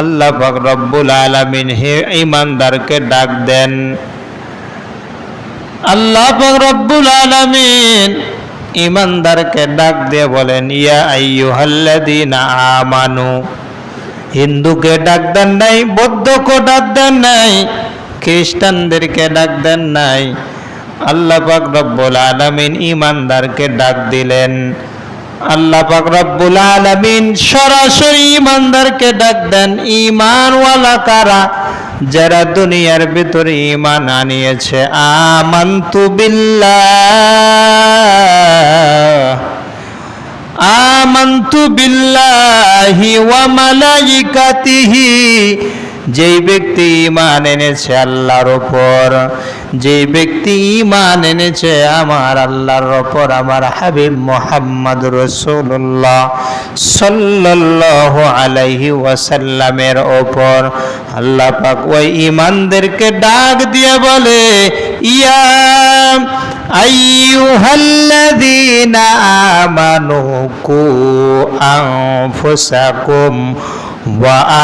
আল্লাহ পাক রব্বুল আলামিন হে ঈমানদারকে ডাক দেন। আল্লাহ পাক রব্বুল আলামিন ঈমানদারকে ডাক দিয়ে বলেন, ইয়া আইয়ুহাল্লাযীনা আমানু, হিন্দুকে ডাক দেন নাই, বৌদ্ধকে ডাক দেন নাই, খ্রিস্টানদেরকে ডাক দেন নাই আল্লাহ পাক রব্বুল আলামিন ঈমানদারকে ডাক দিলেন। আল্লাহ পাক রব্বুল আলামিন সরাসরি ঈমানদারকে ডাক দেন। ঈমানওয়ালা কারা? যারা দুনিয়ার ভিতরে ঈমান আনিয়েছে। আমান্তু বিল্লাহ। আমান্তু বিল্লাহি ওয়া মালাইকাতিহি। যেই ব্যক্তি ঈমান এনেছে আল্লাহর ওপর যেই ব্যক্তি ঈমান এনেছে আমার আল্লাহর ওপর আমার হাবিব মোহাম্মদ রসুল্লাহ সাল্লাল্লাহু আলাইহি ওয়াসাল্লামের ওপর আল্লাহ পাক ওই ইমানদেরকে ডাক দিয়ে বলে, ইয়া আইয়ুহাল্লাযীনা আমানু কু আনফুসাকুম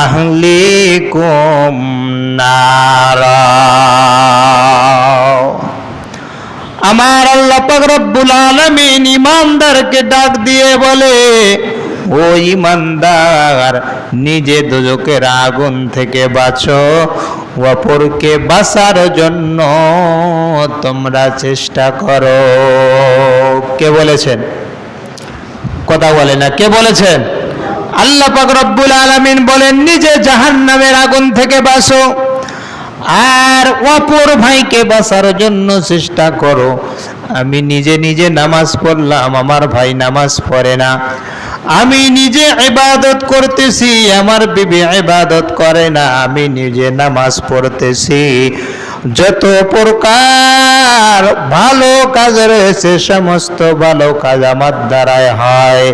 আহলিকুম নারা আমার আল্লাহ রব্বুল আলামিন ইমানদারকে ডাক দিয়ে বলে, ও ইমানদার নিজে দুজকের আগুন থেকে বাঁচো, অপরকে বাঁচার জন্য তোমরা চেষ্টা করো। কে বলেছেন? কথা বলে না, কে বলেছেন? আল্লাহ পাক রব্বুল আলামিন বলেন, নিজে জাহান্নামের আগুন থেকে বাঁচো আর অপর ভাইকে বাঁচার জন্য চেষ্টা করো। আমি নিজে নিজে নামাজ পড়লাম, আমার ভাই নামাজ পড়ে না। আমি নিজে ইবাদত করতেছি, আমার বিবি ইবাদত করে না। আমি নিজে নামাজ পড়তেছি। যত প্রকার ভালো কাজ রয়েছে, সমস্ত ভালো কাজ আমার দ্বারাই হয়।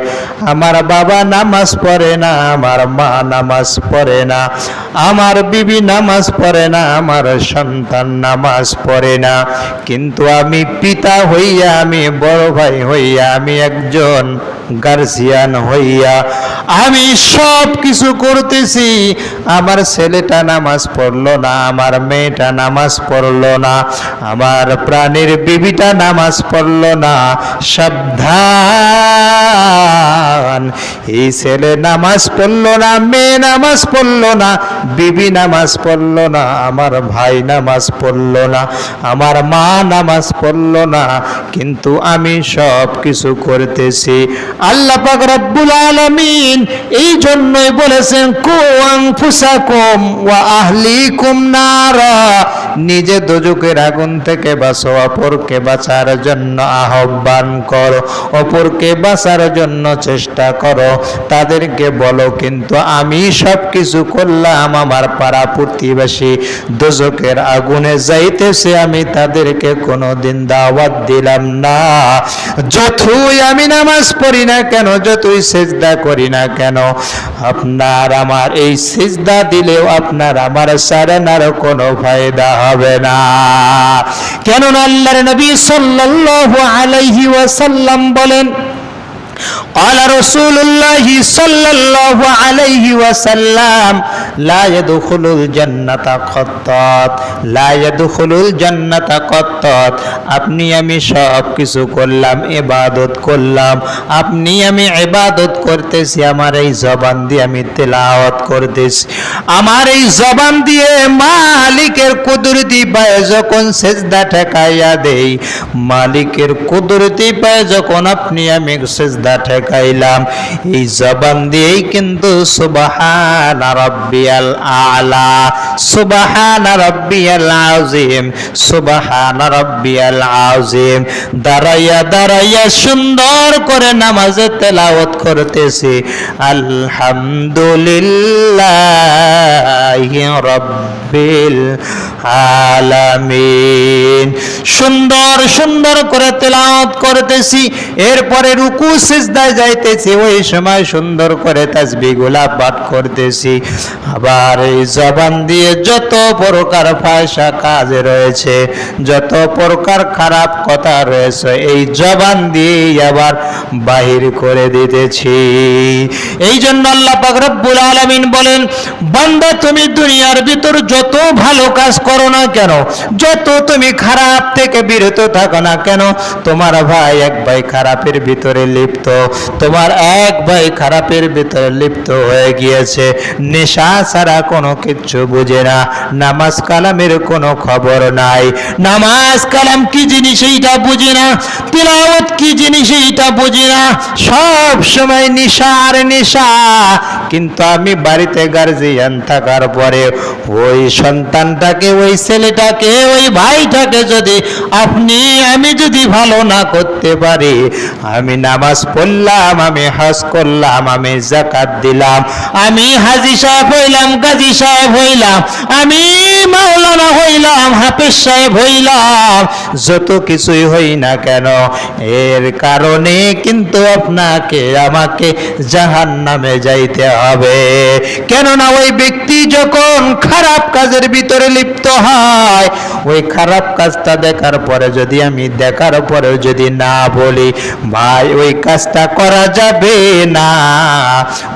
আমার বাবা নামাজ পড়ে না, আমার মা নামাজ পড়ে না, আমার বিবি নামাজ পড়ে না, আমার সন্তান নামাজ পড়ে না। কিন্তু আমি পিতা হইয়া, আমি বড় ভাই হইয়া, আমি একজন গার্জিয়ান হইয়া, আমি সব কিছু করতেছি। আমার ছেলেটা নামাজ পড়ল না, আমার মেয়েটা নামাজ পড়ল না। আমার প্রাণের বিবিটা নামাজ পড়ল না। সাবধান। এই ছেলে নামাজ পড়ল না, মেয়ে নামাজ পড়ল না, বিবি নামাজ পড়ল না, আমার ভাই নামাজ পড়ল না, আমার মা নামাজ পড়ল না। কিন্তু আমি সব কিছু করতেছি। আল্লাহ পাক রব্বুল আলামিন এই জন্যই বলেছেন কু আনফুসাকুম ওয়া আহলিকুম নারা। নিজে দোজকের আগুন থেকে বাঁচো, অপরকে বাঁচার জন্য আহ্বান করো, অপরকে বাঁচার জন্য চেষ্টা করো। তাদেরকে বলো, কিন্তু আমি সব কিছু করলাম আমার পাড়া প্রতিবেশী। দোজকের আগুনে যাইতেছে আমি তাদেরকে কোনো দিন দাওয়াত দিলাম না। যতই আমি নামাজ পড়ি না কেন, যতই সেজদা করি না কেন, আপনার আমার এই সেজদা দিলেও আপনার আমার সারানার কোনো ফায়দা হবে না। কেননা আল্লাহর নবী সাল্লাল্লাহু আলাইহি ওয়াসাল্লাম বলেন قال رسول الله صلى الله عليه وسلم لا يدخل الجنة قطات لا يدخل الجنة قطات আপনি আমি সব কিছু করলাম ইবাদত করলাম আপনি আমি ইবাদত করতেছি আমার এই জবান দিয়ে আমি তেলাওয়াত করতেছি আমার এই জবান দিয়ে মালিকের কুদরতি পায়ে যখন সেজদা ঠেকাইয়া দেই মালিকের কুদরতি পায়ে যখন আপনি আমি সেজদা ঠেকাইলাম। এই জবান দিয়েই কিন্তু সুবহান রাব্বিয়াল আলা, সুবহান রাব্বিয়াল আযীম, সুবহান রাব্বিয়াল আযীম। দাঁড়াইয়া দাঁড়াইয়া সুন্দর করে নামাজে তেলাওয়াত করতেছি। আলহামদুলিল্লাহি রাব্বিল আলামিন। সুন্দর সুন্দর করে তেলাওয়াত করতেছি। এরপরে রুকু, সিজদায় যাইতেছি। ওই সময় সুন্দর করে তাসবিগুলা পাঠ করতেছি। আবার এই জবান দিয়ে যত প্রকার ফায়সা কাজ রয়েছে, যত প্রকার খারাপ কথা রয়েছে, এই জবান দিয়ে আবার বাহির করে দিতেছি। এই জন্য আল্লাহ রব্বুল আলামিন বলেন, বান্দা, তুমি দুনিয়ার ভিতর যত ভালো কাজ করো না কেন, যত তুমি খারাপ থেকে বিরত থাকো না কেন? তোমার ভাই এক ভাই খারাপের ভিতরে লিপ্ত। তোমার এক ভাই খারাপের ভিতরে লিপ্ত হয়ে গিয়েছে। নেশা ছাড়া কোনো কিচ্ছু বুঝে না। নামাজ কালামের কোনো খবর নাই। নামাজ কালাম কি জিনিস এইটা বুঝে না? তিলাওয়াত কি জিনিস এইটা বুঝে না? সব সময় নেশা আর নেশা। কিন্তু আমি বাড়িতে গার্জিয়ান থাকার পরে ওই সন্তানটাকে, ওই ছেলেটাকে, ওই ভাইটাকে যদি আপনি, আমি যদি ভালো না করতে পারি, আমি নামাজ পড়লাম, আমি হজ করলাম, আমি জাকাত দিলাম, আমি হাজি সাহেব হইলাম, গাজী সাহেব হইলাম, আমি মাওলানা হইলাম, হাফেজ সাহেব হইলাম, যত কিছুই হই না কেন, এর কারণে কিন্তু আপনাকে, আমাকে জাহান নামে যাইতে হবে। কেননা ওই ব্যক্তি যখন খারাপ কাজের ভিতরে লিপ্ত হয়, ওই খারাপ কাজটা দেখার পরে যদি আমি দেখার পরেও যদি না বলি, ভাই, ওই কাজটা করা যাবে না।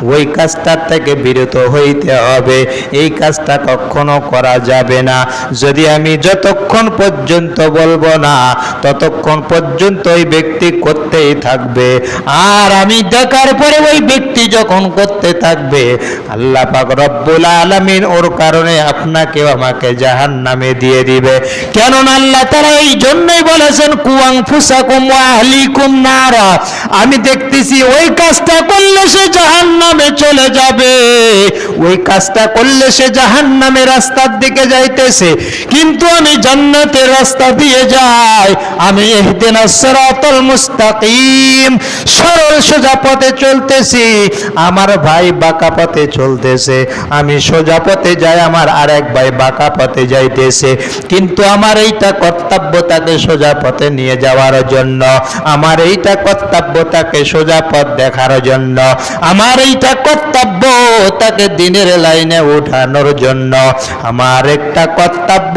ওই কাজটার থেকে বিরত হইতে হবে। এই কাজটা কখনো করা যাবে না। যদি আমি যতক্ষণ পর্যন্ত বলব না, ততক্ষণ পর্যন্ত ওই ব্যক্তি করতেই থাকবে। আর আমি দেখার পরে ওই ব্যক্তি যখন করতে থাকবে, আল্লাহ পাক রব্বুল আলামিন ওর কারণে আপনাকেও আমাকে জাহান নামে দিয়ে দিবে। কেননা আল্লাহ তারা এই জন্যই বলেছেন কুয়াং ফুসাকুম ওয়া আহলিকুম নারা। আমি দেখতেছি ওই কাজটা করলে সে জাহান নামে চলে যাবে। ওই কাজটা করলে সে জাহান নামে রাস্তার দিকে যাইতেছে। কিন্তু আমি জান্নাতের রাস্তা দিয়ে যাই। আমি এহদিনা সিরাতাল মুস্তাকিম, সরল সোজা পথে চলতেছি। আমার ভাই বাঁকা পথে চলতেছে। আমি সোজা পথে যাই, আমার আরেক ভাই বাঁকা পথে যাইতেছে। কিন্তু আমার এইটা কর্তব্য তাকে সোজা পথে নিয়ে যাওয়ার জন্য। আমার এইটা কর্তব্য তাকে সোজা পথ দেখার জন্য। আমার এইটা কর্তব্য তাকে দিনের লাইনে উঠানোর জন্য। আমার একটা কর্তব্য,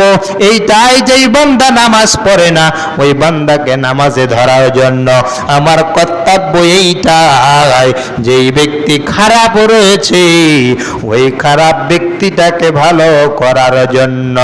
এইটাই যেই বান্দা নামাজ পড়ে না, ওই বান্দাকে নামাজে ধরার জন্য। আমার কর্তব্য এইটাই, যেই ব্যক্তি খারাপ রয়েছে, ওই খারাপ ব্যক্তিটাকে ভালো করার জন্য।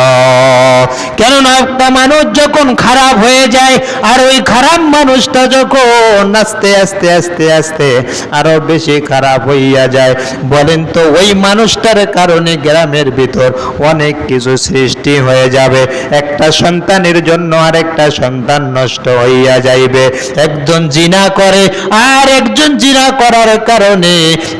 কেননা একটা মানুষ যখন খারাপ হয়ে যায়, আর ওই খারাপ মানুষটা যখন আস্তে আস্তে আস্তে আস্তে আরও বেশি খারাপ হইয়া যায়, বলেন তো ওই মানুষটার কারণে গ্রামের ভিতর অনেক কিছু সৃষ্টি হয়ে যাবে। একটা সন্তানের জন্য আরেকটা সন্তান নষ্ট হইয়া যাইবে। একজন জিনা করে, আর একজন জিনা করার কারণে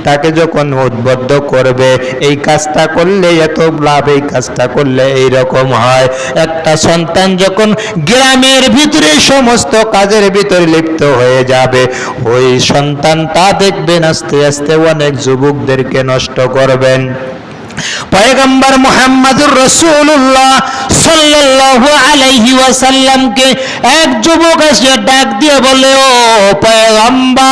তাকে যখন উদ্বুদ্ধ করবে, এই কাজটা করলে এত লাভ, এই কাজটা করলে এই রকম হয়। একটা সন্তান যখন গ্রামের ভিতরে সমস্ত কাজের ভিতরে লিপ্ত হয়ে যাবে, ওই সন্তান তা দেখবেন আস্তে আস্তে অনেক যুবকদেরকে নষ্ট করবেন। পয়গম্বর মোহাম্মদুর রসুল্লাহ সাল্লাল্লাহু আলাইহি ওয়াসাল্লামকে এক যুবক এসে ডাক দিয়ে বলে, ও পয়গম্বর,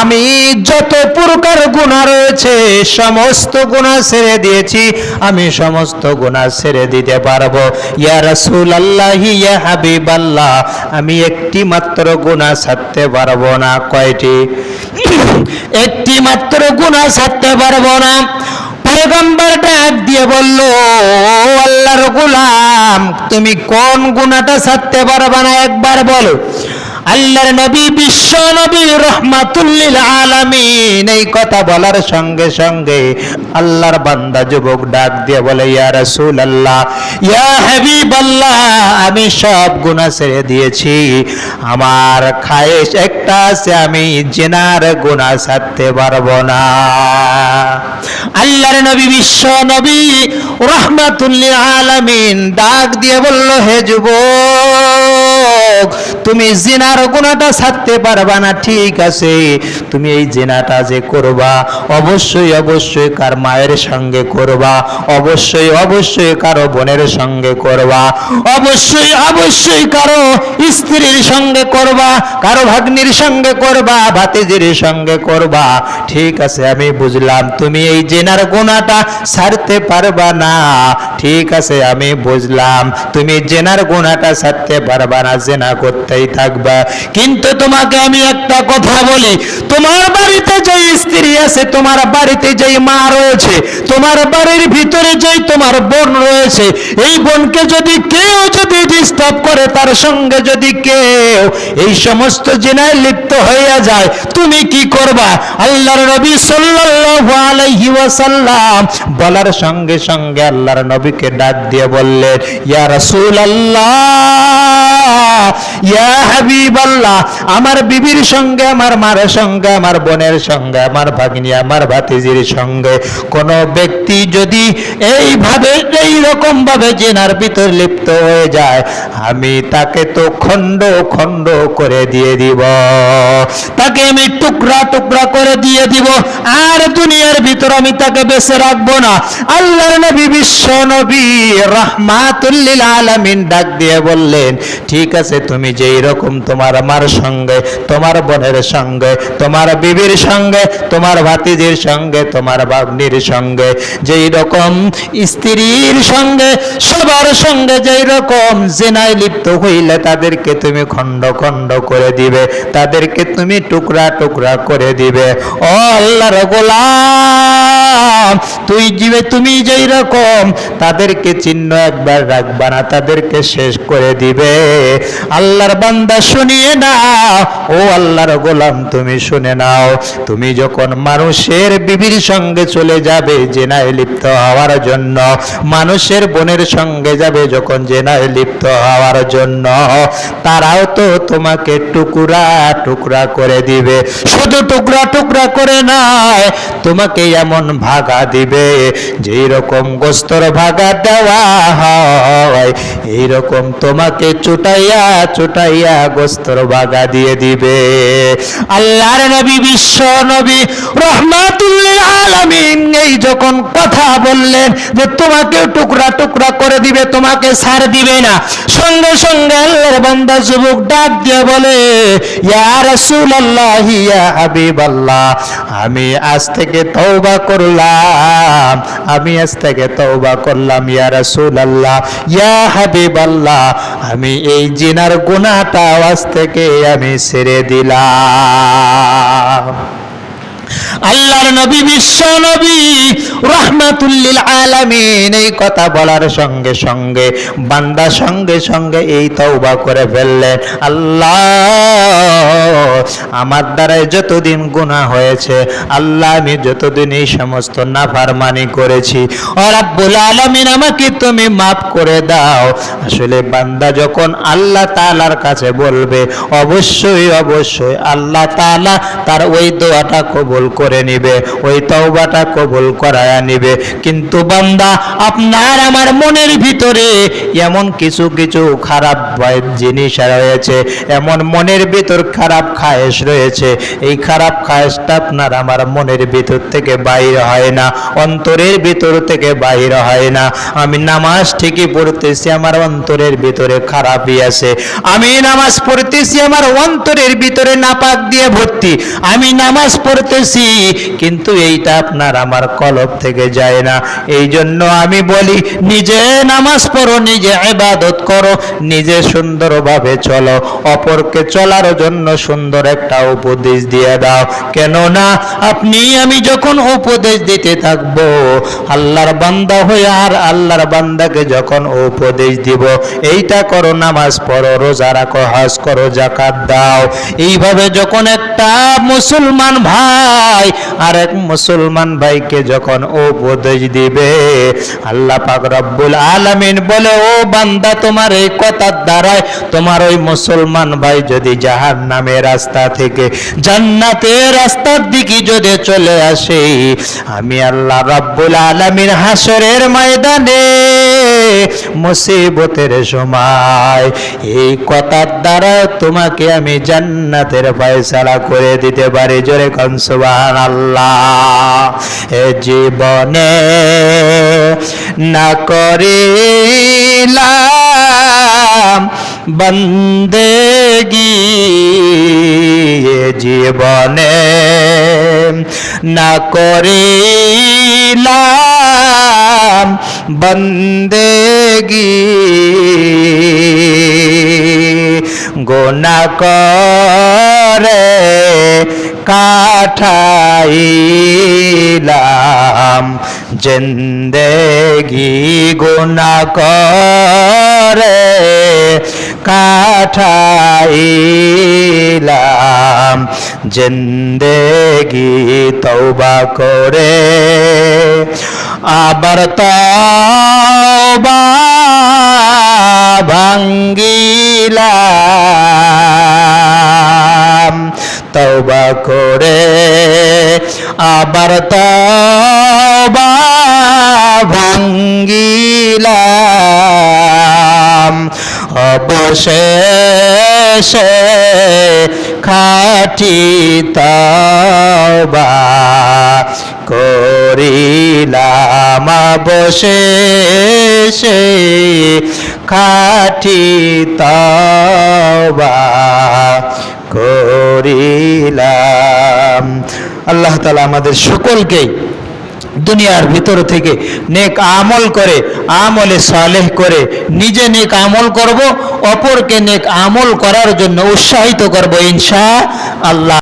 আমি যত প্রকার গুনাহ রয়েছে, সমস্ত গুনাহ ছেড়ে দিয়েছি, আমি সমস্ত গুনাহ ছেড়ে দিতে পারব। ইয়া রাসূলুল্লাহ, ইয়া হাবিবাল্লাহ, আমি একটি মাত্র গুনাহ ছাড়তে পারব না। কয়টি? একটি মাত্র গুনাহ ছাড়তে পারব না। পয়গম্বর ডাক দিয়ে বলল, "ও আল্লাহর গোলাম, তুমি কোন গুণাটা ছাড়তে পারবে না? একবার বলো। আল্লাহর নবী, বিশ্ব নবী রহমাতুল্লিল আলামিন। এই কথা বলার সঙ্গে সঙ্গে আল্লাহর বান্দা যুবক ডাক দিয়ে বলে, ইয়া রাসূল আল্লাহ ইয়া হাবিব আল্লাহ আমি সব গুনাহ ছেড়ে দিয়েছি। আমার খায়েশ একটা আছে, আমি জেনার গুনাহ ছাড়তে পারব না। আল্লাহর নবী, বিশ্ব নবী রহমাতুল্লিল আলামিন ডাক দিয়ে বলল, হে যুবক তুমি জিনার গুণাটা ছাড়তে পারবা না, ঠিক আছে। তুমি এই জিনাটা যে করবা, অবশ্যই অবশ্যই কার মায়ের সঙ্গে করবা, অবশ্যই অবশ্যই কারও বোনের সঙ্গে করবা, অবশ্যই অবশ্যই কারও স্ত্রীর সঙ্গে করবা, কারও ভাগ্নির সঙ্গে করবা, ভাতিজির সঙ্গে করবা। ঠিক আছে, আমি বুঝলাম, তুমি এই জেনার গুণাটা ছাড়তে পারবা না। ঠিক আছে, আমি বুঝলাম, তুমি জেনার গুণাটা ছাড়তে পারবা না, জেনা করতেই থাকবা। কিন্তু তোমাকে আমি একটা কথা বলি, তোমার বাড়িতে যে স্ত্রী আছে, তোমার বাড়িতে যেই মা রয়েছে, তোমার বাড়ির ভিতরে যেই তোমার বোন রয়েছে, এই বোনকে যদি কেউ যদি ডিস্টার্ব করে, তার সঙ্গে যদি কেউ এই সমস্ত জেনায় লিপ্ত হইয়া যায়, তুমি কি করবা? আল্লাহর নবী সাল্লাল্লাহু আলাইহি ওয়াসাল্লাম বলার সঙ্গে সঙ্গে আল্লাহর নবীকে ডাক দিয়ে বললেন, ইয়া রাসূলুল্লাহ, ইয়া হাবিবাল্লাহ, আমার বিবির সঙ্গে, আমার মার সঙ্গে, আমার বোনের সঙ্গে, আমার ভাগিনী, আমার ভাতিজির সঙ্গে। কোন ব্যক্তি যদি এইভাবে এই রকম ভাবে জেনার ভিতর লিপ্ত হয়ে যায়, আমি তাকে তো খণ্ড খণ্ড করে দিয়ে দিব। তাকে আমি টুকরা টুকরা করে দিয়ে দিব। আর দুনিয়ার ভিতর আমি তাকে বেঁচে রাখব না। আল্লাহর নবী, বিশ্ব নবী রহমাতুল্লিল আলামিন ডাক দিয়ে বললেন, ঠিক আছে, তুমি যেই রকম তোমার আমার সঙ্গে, তোমার বোনের সঙ্গে, তোমার বিবির সঙ্গে, তোমার ভাতিজির সঙ্গে, তোমার বাবনির সঙ্গে। যেই রকম স্ত্রীর সঙ্গে, সবার সঙ্গে যেই রকম জেনায় লিপ্ত হইলে তাদেরকে তুমি খণ্ড খণ্ড করে দিবে, তাদেরকে তুমি টুকরা টুকরা করে দিবে। ও আল্লাহর গোলাম, তুই জিবে তুমি যেই রকম তাদেরকে চিহ্ন একবার রাখবা না, তাদেরকে শেষ করে দিবে। আল্লাহর বান্দা শুনিয়ে নাও। ও আল্লাহর গোলাম, তুমি শুনে নাও। তুমি যখন মানুষের বিবির সঙ্গে চলে যাবে, জেনায় লিপ্ত হওয়ার জন্য, মানুষের বোনের সঙ্গে যাবে যখন জেনায় লিপ্ত হওয়ার জন্য, তারাও তো তোমাকে টুকরা টুকরা করে দিবে। শুধু টুকরা টুকরা করে নয়, তোমাকে এমন ভাগা দিবে যেই রকম গোস্তর ভাগা দেওয়া হয় এই রকম তোমাকে চুটাইয়া চুটাইয়া গোস্তর ভাগা দিয়ে দিবে। আল্লাহর নবী, বিশ্ব নবী রহমাতুল্লিল আলামিন এই যখন কথা বললেন যে তোমাকে টুকরা টুকরা করে দিবে, তোমাকে ছাড় দিবে না। সঙ্গে সঙ্গে আল্লাহর বান্দা যুবক ডাক দিয়ে বলে, ইয়া রাসূলুল্লাহ, ইয়া হাবিবাল্লাহ, আমি আজ থেকে তওবা করলাম, আমি আজ থেকে তওবা করলাম, ইয়া রাসূলুল্লাহ, ইয়া হাবিবাল্লাহ, আমি এই জিনার গুনাহটা আজ থেকে আমি ছেড়ে দিলাম। আল্লাহর নবী, বিশ্ব নবী, রহমাতুল্লিল আলামিন, এই কথা বলার সঙ্গে সঙ্গে, বান্দা সঙ্গে সঙ্গে এই তওবা করে ফেললেন। আল্লাহ, আমার দ্বারাই যতদিন গুনাহ হয়েছে, আল্লাহ আমি যতদিন এই সমস্ত নাফারমানি করেছি, ও রাব্বুল আলামিন, আমাকে তুমি মাফ করে দাও। আসলে বান্দা যখন আল্লাহ তাআলার কাছে বলবে, অবশ্যই অবশ্যই আল্লাহ তাআলা তার ওই দোয়াটা কবুল করে নিবে, ওই তওবাটা কবুল করায়া নিবে। কিন্তু বান্দা, আপনার আমার মনের ভিতরে এমন কিছু কিছু খারাপ জিনিস রয়েছে, এমন মনের ভিতর খারাপ খায়েশ রয়েছে, এই খারাপ খায়েশটা আপনার আমার মনের ভিতর থেকে বাইর হয় না, অন্তরের ভিতর থেকে বাইর হয় না। আমি নামাজ ঠিকই পড়তেছি, আমার অন্তরের ভিতরে খারাপই আছে। আমি নামাজ পড়তেছি, আমার অন্তরের ভিতরে নাপাক দিয়ে ভর্তি। আমি নামাজ পড়তেছি কিন্তু এইটা আপনার আমার কলব থেকে যায় না। এই জন্য আমি বলি, নিজে নামাজ পড়ো, নিজে ইবাদত করো, নিজে সুন্দরভাবে চলো। অপরকে চলার জন্য সুন্দর একটা উপদেশ দিয়ে দাও। কেননা, আপনি, আমি যখন উপদেশ দিতে থাকব, আল্লাহর বান্দা হয়ে আর আল্লাহর বান্দাকে যখন উপদেশ দিব, এইটা করো, নামাজ পড়ো, রোজা রাখো, হজ করো জাকাত দাও। এইভাবে যখন একটা মুসলমান ভাই আর এক মুসলমান ভাইকে যখন উপদেশ দিবে, আল্লাহ পাক রব্বুল আলামিন বলে, ও বান্দা, তোমার এই কথার দ্বারায় তোমার ওই মুসলমান ভাই যদি জাহান নামের রাস্তা থেকে জান্নাতের রাস্তার দিকে যদি চলে আসে, আমি আল্লাহ রব্বুল আলামিন হাসরের ময়দানে মুসিবতের সময়। এই কথার দ্বারা তোমাকে আমি জান্নাতের ফয়সালা করে দিতে পারি। জোরে কন, সুবহানাল্লাহ। এ জীবনে না করিলাম বন্দেগি। জীবনে না করিলাম বন্দেগি গোনা করে কাঠাইলাম জিন্দেগি। গুনা করে কাঠাইলাম জিন্দেগি। তৌবা করে আবার তবা তওবা করে আবার তওবা ভাঙ্গিলাম। অবশেষে খাটি তওবা করিলাম অবশেষে খাটি তওবা করিলাম। আল্লাহ তালা আমাদের সকলকেই দুনিয়ার ভিতর থেকে নেক আমল করে, আমলে সালেহ করে, নিজে নেক আমল করব, অপরকে নেক আমল করার জন্য উৎসাহিত করব ইনশা আল্লাহ।